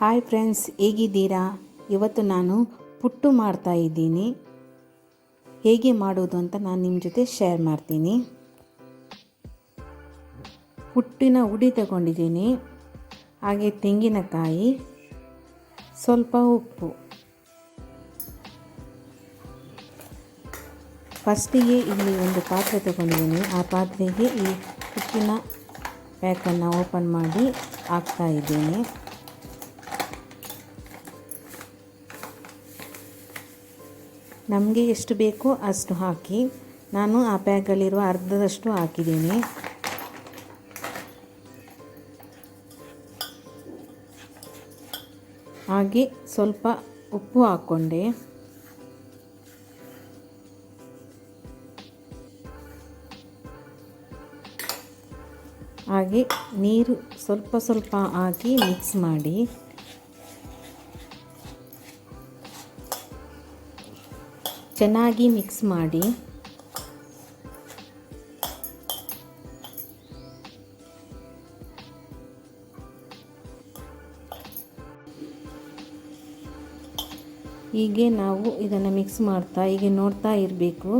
Hi friends, ಹೇಗಿದ್ದೀರಾ? ಇವತ್ತು ನಾನು ಪುಟ್ಟು ಮಾಡ್ತಾ ಇದ್ದೀನಿ. ಹೇಗೆ ಮಾಡೋದು ಅಂತ ನಾನು ನಿಮ್ಮ ಜೊತೆ ಶೇರ್ ಮಾಡ್ತೀನಿ. ಪುಟ್ಟಿನ ಉಡಿ ತಗೊಂಡಿದ್ದೀನಿ. ಹಾಗೆ ತೆಂಗಿನಕಾಯಿ, ಸ್ವಲ್ಪ ಉಪ್ಪು. ಫಸ್ಟಿಗೆ ಇಲ್ಲಿ ಒಂದು ಪಾತ್ರೆ ತಗೊಂಡಿದ್ದೀನಿ. ಆ ಪಾತ್ರೆಗೆ ಈ ಪುಟ್ಟಿನ ಪ್ಯಾಕನ್ನು ಓಪನ್ ಮಾಡಿ ಹಾಕ್ತಾ ಇದ್ದೀನಿ. ನಮಗೆ ಎಷ್ಟು ಬೇಕೋ ಅಷ್ಟು ಹಾಕಿ ನಾನು ಆ ಪ್ಯಾಕಲ್ಲಿರುವ ಅರ್ಧದಷ್ಟು ಹಾಕಿದ್ದೀನಿ. ಹಾಗೆ ಸ್ವಲ್ಪ ಉಪ್ಪು ಹಾಕ್ಕೊಂಡೆ. ಹಾಗೆ ನೀರು ಸ್ವಲ್ಪ ಸ್ವಲ್ಪ ಹಾಕಿ ಮಿಕ್ಸ್ ಮಾಡಿ. ಚೆನ್ನಾಗಿ ಮಿಕ್ಸ್ ಮಾಡಿ. ಹೀಗೆ ನಾವು ಇದನ್ನು ಮಿಕ್ಸ್ ಮಾಡ್ತಾ, ಹೀಗೆ ನೋಡ್ತಾ ಇರಬೇಕು.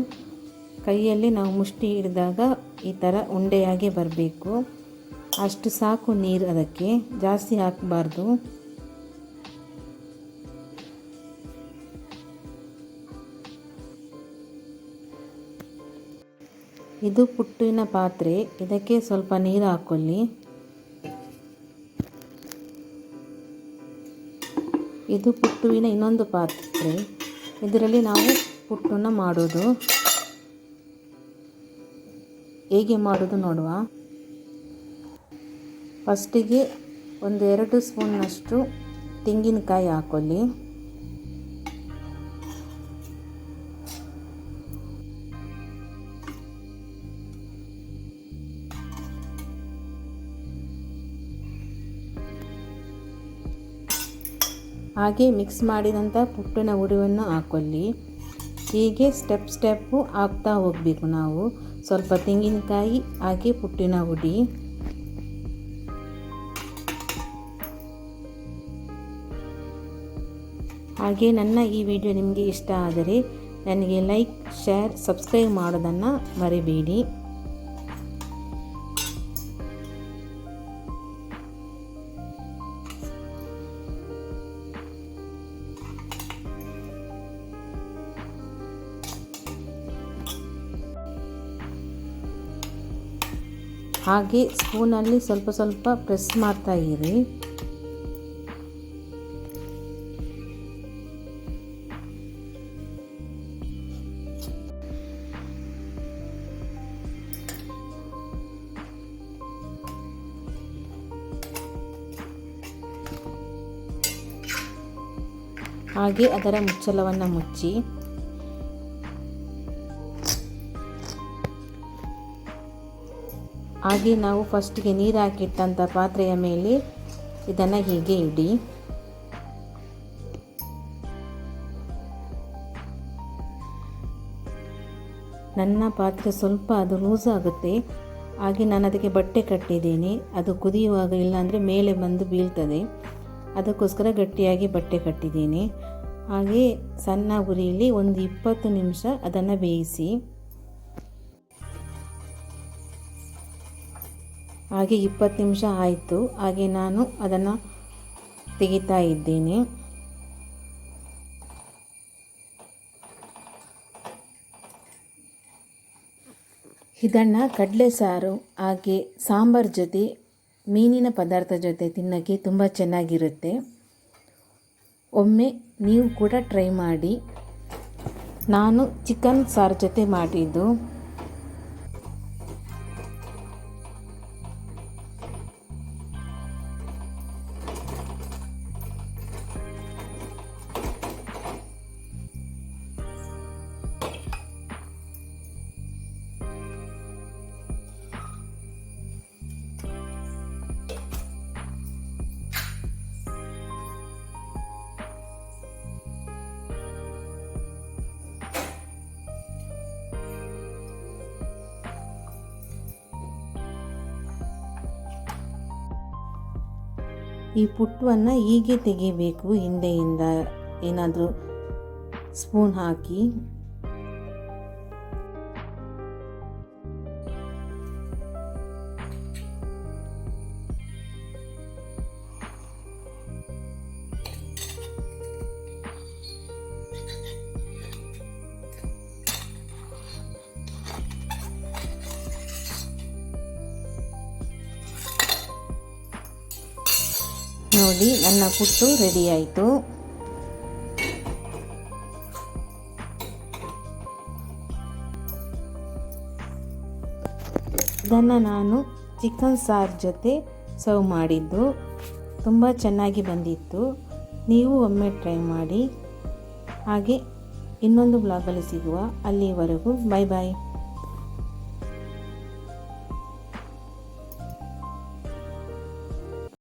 ಕೈಯಲ್ಲಿ ನಾವು ಮುಷ್ಟಿ ಹಿಡಿದಾಗ ಈ ಥರ ಉಂಡೆಯಾಗೆ ಬರಬೇಕು. ಅಷ್ಟು ಸಾಕು ನೀರು ಅದಕ್ಕೆ. ಜಾಸ್ತಿ ಹಾಕಬಾರ್ದು. ಇದು ಪುಟ್ಟಿನ ಪಾತ್ರೆ. ಇದಕ್ಕೆ ಸ್ವಲ್ಪ ನೀರು ಹಾಕೊಳ್ಳಿ. ಇದು ಪುಟ್ಟುವಿನ ಇನ್ನೊಂದು ಪಾತ್ರೆ. ಇದರಲ್ಲಿ ನಾವು ಪುಟ್ಟನ್ನು ಮಾಡೋದು ಹೇಗೆ ಮಾಡೋದು ನೋಡುವ. ಫಸ್ಟಿಗೆ ಒಂದು ಎರಡು ಸ್ಪೂನ್ನಷ್ಟು ತೆಂಗಿನಕಾಯಿ ಹಾಕ್ಕೊಳ್ಳಿ ಹಾಗೆ ಮಿಕ್ಸ್ ಮಾಡಿದಂಥ ಪುಟ್ಟಿನ ಉಡುವನ್ನು ಹಾಕೊಳ್ಳಿ. ಹೀಗೆ ಸ್ಟೆಪ್ ಸ್ಟೆಪ್ಪು ಹಾಕ್ತಾ ಹೋಗಬೇಕು ನಾವು. ಸ್ವಲ್ಪ ತೆಂಗಿನಕಾಯಿ, ಹಾಗೆ ಪುಟ್ಟಿನ ಉಡಿ. ಹಾಗೆ ನನ್ನ ಈ ವಿಡಿಯೋ ನಿಮಗೆ ಇಷ್ಟ ಆದರೆ ನನಗೆ ಲೈಕ್ ಶೇರ್ ಸಬ್ಸ್ಕ್ರೈಬ್ ಮಾಡೋದನ್ನು ಮರಿಬೇಡಿ. ಹಾಗೆ ಸ್ಪೂನಲ್ಲಿ ಸ್ವಲ್ಪ ಸ್ವಲ್ಪ ಪ್ರೆಸ್ ಮಾಡ್ತಾ ಇರಿ. ಹಾಗೆ ಅದರ ಮುಚ್ಚಳವನ್ನು ಮುಚ್ಚಿ. ಹಾಗೆ ನಾವು ಫಸ್ಟಿಗೆ ನೀರು ಹಾಕಿಟ್ಟಂಥ ಪಾತ್ರೆಯ ಮೇಲೆ ಇದನ್ನು ಹೀಗೆ ಇಡಿ. ನನ್ನ ಪಾತ್ರೆ ಸ್ವಲ್ಪ ಅದು ಲೂಸ್ ಆಗುತ್ತೆ ಹಾಗೆ ನಾನು ಅದಕ್ಕೆ ಬಟ್ಟೆ ಕಟ್ಟಿದ್ದೀನಿ. ಅದು ಕುದಿಯುವಾಗ ಇಲ್ಲಾಂದರೆ ಮೇಲೆ ಬಂದು ಬೀಳ್ತದೆ. ಅದಕ್ಕೋಸ್ಕರ ಗಟ್ಟಿಯಾಗಿ ಬಟ್ಟೆ ಕಟ್ಟಿದ್ದೀನಿ. ಹಾಗೆ ಸಣ್ಣ ಉರಿಯಲ್ಲಿ ಒಂದು ಇಪ್ಪತ್ತು ನಿಮಿಷ ಅದನ್ನು ಬೇಯಿಸಿ. ಹಾಗೆ ಇಪ್ಪತ್ತು ನಿಮಿಷ ಆಯಿತು. ಹಾಗೆ ನಾನು ಅದನ್ನು ತೆಗಿತಾ ಇದ್ದೇನೆ. ಇದನ್ನು ಕಡಲೆ ಸಾರು, ಹಾಗೆ ಸಾಂಬಾರ್ ಜೊತೆ, ಮೀನಿನ ಪದಾರ್ಥ ಜೊತೆ ತಿನ್ನೋಕ್ಕೆ ತುಂಬ ಚೆನ್ನಾಗಿರುತ್ತೆ. ಒಮ್ಮೆ ನೀವು ಕೂಡ ಟ್ರೈ ಮಾಡಿ. ನಾನು ಚಿಕನ್ ಸಾರು ಜೊತೆ ಮಾಡಿದ್ದು. ಈ ಪುಟ್ಟವನ್ನು ಹೀಗೆ ತೆಗಿಬೇಕು ಹಿಂದೆಯಿಂದ ಏನಾದರೂ ಸ್ಪೂನ್ ಹಾಕಿ. ನೋಡಿ, ನನ್ನ ಪುಟ್ಟು ರೆಡಿ ಆಯಿತು. ಇದನ್ನು ನಾನು ಚಿಕನ್ ಸಾರ್ ಜೊತೆ ಸರ್ವ್ ಮಾಡಿದ್ದು. ತುಂಬ ಚೆನ್ನಾಗಿ ಬಂದಿತ್ತು. ನೀವು ಒಮ್ಮೆ ಟ್ರೈ ಮಾಡಿ. ಹಾಗೆ ಇನ್ನೊಂದು ಬ್ಲಾಗಲ್ಲಿ ಸಿಗುವ ಅಲ್ಲಿವರೆಗೂ ಬಾಯ್ ಬಾಯ್